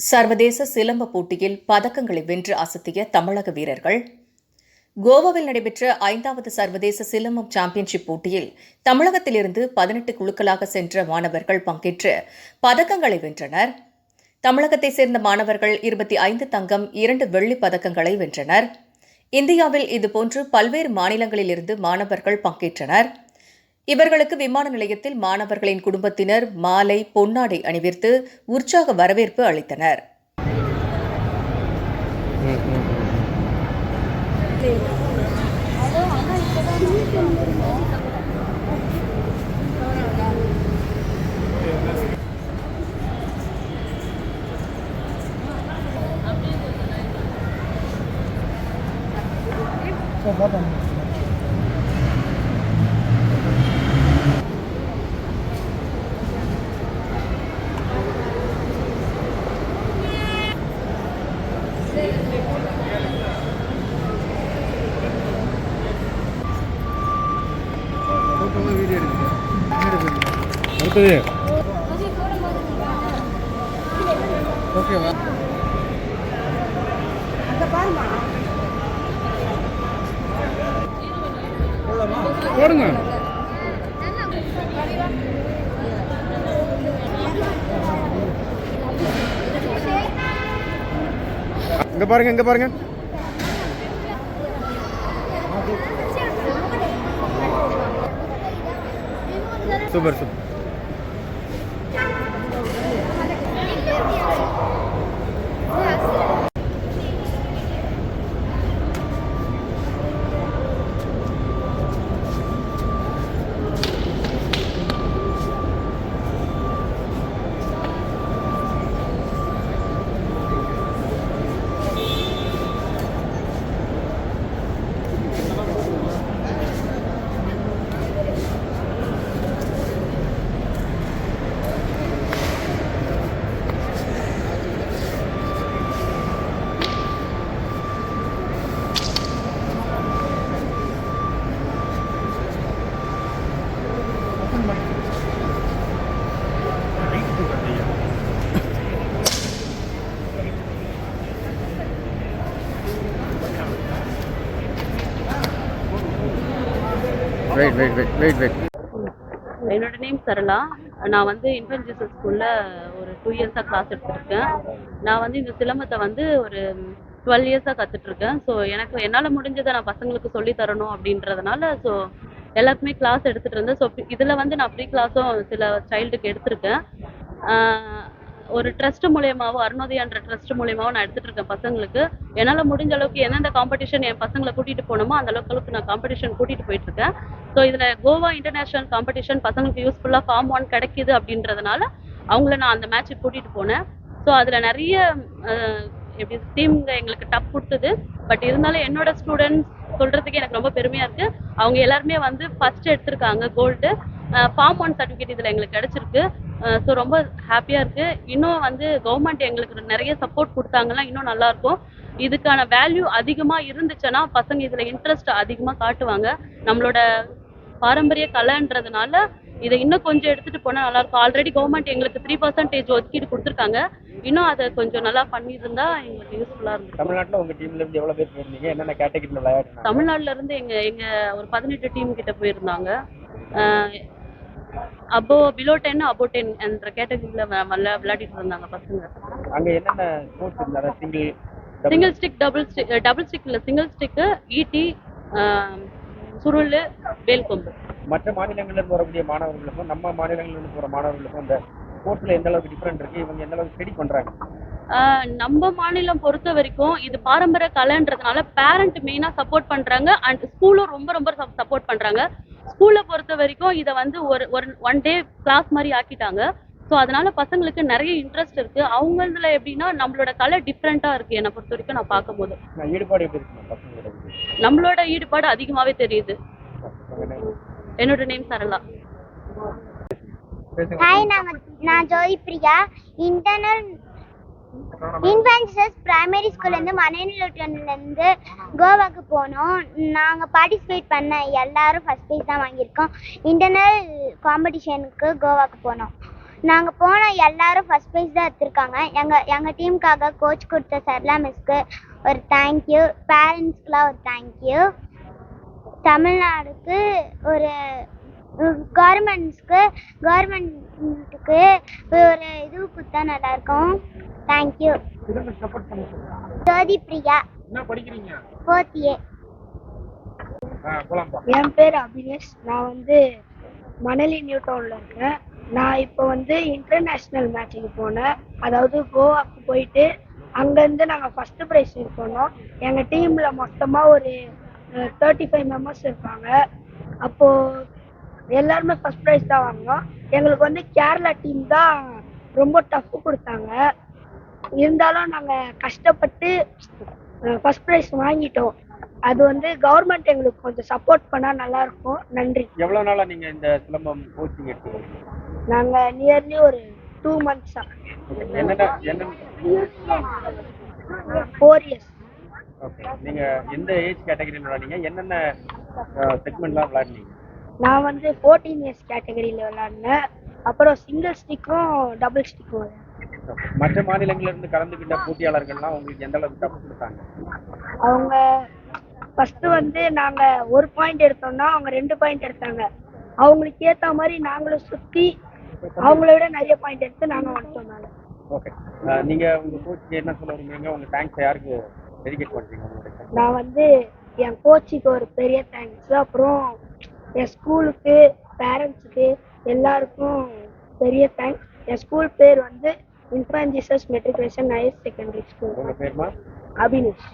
சர்வதேச சிலம்ப போட்டியில் பதக்கங்களை வென்று அசத்திய தமிழக வீரர்கள். கோவாவில் நடைபெற்ற ஐந்தாவது சர்வதேச சிலம்பம் சாம்பியன்ஷிப் போட்டியில் தமிழகத்திலிருந்து பதினெட்டு குழுக்களாக சென்ற மாணவர்கள் பங்கேற்று பதக்கங்களை வென்றனர். தமிழகத்தைச் சேர்ந்த மாணவர்கள் இருபத்தி ஐந்து தங்கம் இரண்டு வெள்ளிப் பதக்கங்களை வென்றனர். இந்தியாவில் இதுபோன்று பல்வேறு மாநிலங்களிலிருந்து மாணவர்கள் பங்கேற்றனர். இவர்களுக்கு விமான நிலையத்தில் மாணவர்களின் குடும்பத்தினர் மாலை பொன்னாடை அணிவித்து உற்சாக வரவேற்பு அளித்தனர். அடுத்தது ஓகேவா போடுங்க. இங்க பாருங்க இங்க பாருங்க. Super super. Wait wait wait wait wait என்னோட நேம் சரளா. நான் வந்து இன்ஃபன்ட் ஜீசஸ் ஸ்கூலில் ஒரு டூ இயர்ஸாக கிளாஸ் எடுத்துருக்கேன். நான் வந்து இந்த சிலம்பத்தை வந்து ஒரு டுவெல் இயர்ஸாக கற்றுட்ருக்கேன் ஸோ எனக்கு என்னால் முடிஞ்சதை நான் பசங்களுக்கு சொல்லித் தரணும் அப்படின்றதுனால ஸோ எல்லாருக்குமே கிளாஸ் எடுத்துகிட்டு இருந்தேன். ஸோ இதில் வந்து நான் ஃப்ரீ கிளாஸும் சில சைல்டுக்கு எடுத்திருக்கேன். ஒரு ட்ரஸ்ட் மூலியமாவோ அருணோதயான்ற ட்ரஸ்ட் மூலியமாவோ நான் எடுத்துட்டு இருக்கேன் பசங்களுக்கு. என்னால் முடிஞ்ச அளவுக்கு எந்தெந்த காம்படிஷன் என் பசங்களை கூட்டிட்டு போகணுமோ அந்த அளவுக்கு நான் காம்படிஷன் கூட்டிட்டு போயிட்டு இருக்கேன். ஸோ இதில் கோவா இன்டர்நேஷ்னல் காம்படிஷன் பசங்களுக்கு யூஸ்ஃபுல்லாக ஃபார்ம் ஒன் கிடைக்கிது அப்படின்றதுனால அவங்கள நான் அந்த மேட்ச்சுக்கு கூட்டிகிட்டு போனேன். ஸோ அதில் நிறைய எப்படி டீம்ங்க எங்களுக்கு டப் கொடுத்தது. பட் இருந்தாலும் என்னோட ஸ்டூடெண்ட்ஸ் சொல்கிறதுக்கு எனக்கு ரொம்ப பெருமையாக இருக்குது அவங்க எல்லாருமே வந்து ஃபர்ஸ்ட் எடுத்திருக்காங்க கோல்டு ஃபார்ம் ஒன் சர்டிஃபிகேட் இதில் எங்களுக்கு கிடச்சிருக்கு. ஸோ ரொம்ப ஹாப்பியாக இருக்குது இன்னும் வந்து கவர்மெண்ட் எங்களுக்கு நிறைய சப்போர்ட் கொடுத்தாங்கன்னா இன்னும் நல்லாயிருக்கும் இதுக்கான வேல்யூ அதிகமாக இருந்துச்சுன்னா பசங்க இதில் இன்ட்ரெஸ்ட் அதிகமாக காட்டுவாங்க. நம்மளோட பாரம்பரிய கலைன்றதுனால இதை இன்னும் கொஞ்சம் எடுத்துட்டு போனால் நல்லா இருக்கும். ஆல்ரெடி கவர்மெண்ட் எங்களுக்கு த்ரீ பர்சன்டேஜ் ஒதுக்கீடு கொடுத்துருக்காங்க. இன்னும் அதை கொஞ்சம் நல்லா பண்ணியிருந்தா எங்களுக்கு யூஸ்ஃபுல்லாக இருந்துச்சு தமிழ்நாட்டுல உங்க டீம்ல இருந்து எவ்வளவு பேர் போயிருந்தீங்க? என்னென்ன கேட்டகரியில தமிழ்நாட்டுல இருந்து எங்க எங்க ஒரு பதினெட்டு டீம் கிட்ட போயிருந்தாங்க. Above below ten above ten என்ற கேட்டகரியில விளையாடிட்டு இருந்தாங்க பசங்க. அங்க என்னென்ன ஸ்போர்ட்ஸ் இருந்தா single single stick double stick double stick இல்ல சிங்கிள் ஸ்டிக்கு ஈட்டி சுருள் வேல்கொம்பு மற்ற மாநிலங்கள்ல இருந்து வரக்கூடிய மாணவர்களுக்கும் நம்ம மாநிலங்கள்ல இருந்து போற மாணவர்களுக்கும் இந்த ஸ்போர்ட்ஸ்ல எந்த அளவுக்கு டிஃபரெண்ட் இருக்கு? இவங்க எந்த அளவுக்கு ஸ்டடி பண்றாங்க? ஆஹ் நம்ம மாநிலம் பொறுத்த வரைக்கும் இது பாரம்பரிய கலைன்றதுனால பேரண்ட் மெயினாக சப்போர்ட் பண்றாங்க. அண்ட் ஸ்கூலும் ரொம்ப ரொம்ப சப்போர்ட் பண்றாங்க. ஸ்கூலை பொறுத்த வரைக்கும் இதை வந்து ஒரு ஒரு ஒன் டே கிளாஸ் மாதிரி ஆக்கிட்டாங்க. ஸோ அதனால பசங்களுக்கு நிறைய இன்ட்ரெஸ்ட் இருக்கு. அவங்களதுல எப்படின்னா நம்மளோட கலை டிஃப்ரெண்ட்டாக இருக்கு என்னை பொறுத்த வரைக்கும் நான் பார்க்கும்போது. ஈடுபாடு எப்படி இருக்கு? நம்மளோட ஈடுபாடு அதிகமாவே தெரியுது. என்னோட நேம் சரளா. ஹாய் நான் நான் ஜோதி பிரியா. இன்டர்னல் இன்ஃபென்சஸ் பிரைமரி ஸ்கூல்லேருந்து மனைநிலூட்டன்லேருந்து கோவாக்கு போனோம். நாங்கள் பார்ட்டிசிபேட் பண்ண எல்லாரும் ஃபஸ்ட் ப்ரைஸ் தான் வாங்கியிருக்கோம். இன்டர்னல் காம்படிஷனுக்கு கோவாக்கு போனோம். நாங்கள் போன எல்லாரும் ஃபர்ஸ்ட் ப்ரைஸ் தான் எடுத்திருக்காங்க. எங்கள் எங்கள் டீமுக்காக கோச் கொடுத்த சர்லா மிஸ்க்கு ஒரு தேங்க்யூ பேரண்ட்ஸ்க்குலாம் ஒரு தேங்க்யூ தமிழ்நாடுக்கு ஒரு கவர்மெண்ட்ஸ்க்கு கவர்மெண்ட்டுக்கு ஒரு இது கொடுத்தா நல்லாயிருக்கும். Thank you Jothi Priya. என்ன படிக்கிறீங்க? ஃபோர்த் ஏ என் பேர் அபினேஷ். நான் வந்து மணலி நியூ டவுனில் இருக்கேன். நான் இப்போ வந்து இன்டர்நேஷ்னல் மேட்சுக்கு போனேன். அதாவது கோவாக்கு போயிட்டு அங்கேருந்து நாங்கள் ஃபஸ்ட்டு ப்ரைஸ் போனோம் எங்கள் டீமில் மொத்தமாக ஒரு தேர்ட்டி ஃபைவ் மெம்பர்ஸ் இருப்பாங்க அப்போது எல்லாருமே ஃபஸ்ட் ப்ரைஸ் தான் வாங்கினோம். எங்களுக்கு வந்து கேரளா டீம் தான் ரொம்ப டஃப் கொடுத்தாங்க. இருந்தாலும் நாங்கள் கஷ்டப்பட்டு ஃபஸ்ட் ப்ரைஸ் வாங்கிட்டோம். அது வந்து கவர்மெண்ட் எங்களுக்கு கொஞ்சம் சப்போர்ட் பண்ணால் நல்லா இருக்கும் நன்றி. எவ்வளவு நாளா நீங்க இந்த சிலம்பம் கோச்சிங் எடுத்துக்கிறீங்க நாங்கள் நியர்லி ஒரு டூ மந்த்ஸா ஃபோர் இயர்ஸ் ஓகே நீங்க எந்த ஏஜ் கேட்டகரியில் விளையாடுங்க என்னென்ன செக்மெண்ட்லாம் விளையாடுனீங்க? நான் வந்து ஃபோர்டீன் இயர்ஸ் கேட்டகரியில் விளாட்னேன் அப்புறம் சிங்கிள் ஸ்டிக்கும் டபுள் ஸ்டிக்கும் மற்ற மாநிலங்கள்ல இருந்து கலந்துக்கிட்ட போட்டியாளர்கள்லாம் உங்களுக்கு எந்த அளவுக்கு டஃப் கொடுத்தாங்க? அவங்க ஃபஸ்ட்டு வந்து நாங்கள் ஒரு பாயிண்ட் எடுத்தோம்னா அவங்க ரெண்டு பாயிண்ட் எடுத்தாங்க. அவங்களுக்கு ஏற்ற மாதிரி நாங்களும் சுற்றி அவங்கள விட நிறைய பாயிண்ட் எடுத்து நாங்கள் வந்துட்டோம் மேலே. ஓகே நீங்க உங்க கோச்சுக்கு என்ன சொல்ல விரும்புறீங்க? உங்க தேங்க்ஸ் யாருக்கு டெடிகேட் பண்றீங்க நான் வந்து என் கோச்சுக்கு ஒரு பெரிய தேங்க்ஸ் அப்புறம் என் ஸ்கூலுக்கு பேரண்ட்ஸுக்கு எல்லாருக்கும் பெரிய தேங்க்ஸ் என் ஸ்கூல் பேர் வந்து infant Jesus matriculation higher secondary school Abinesh.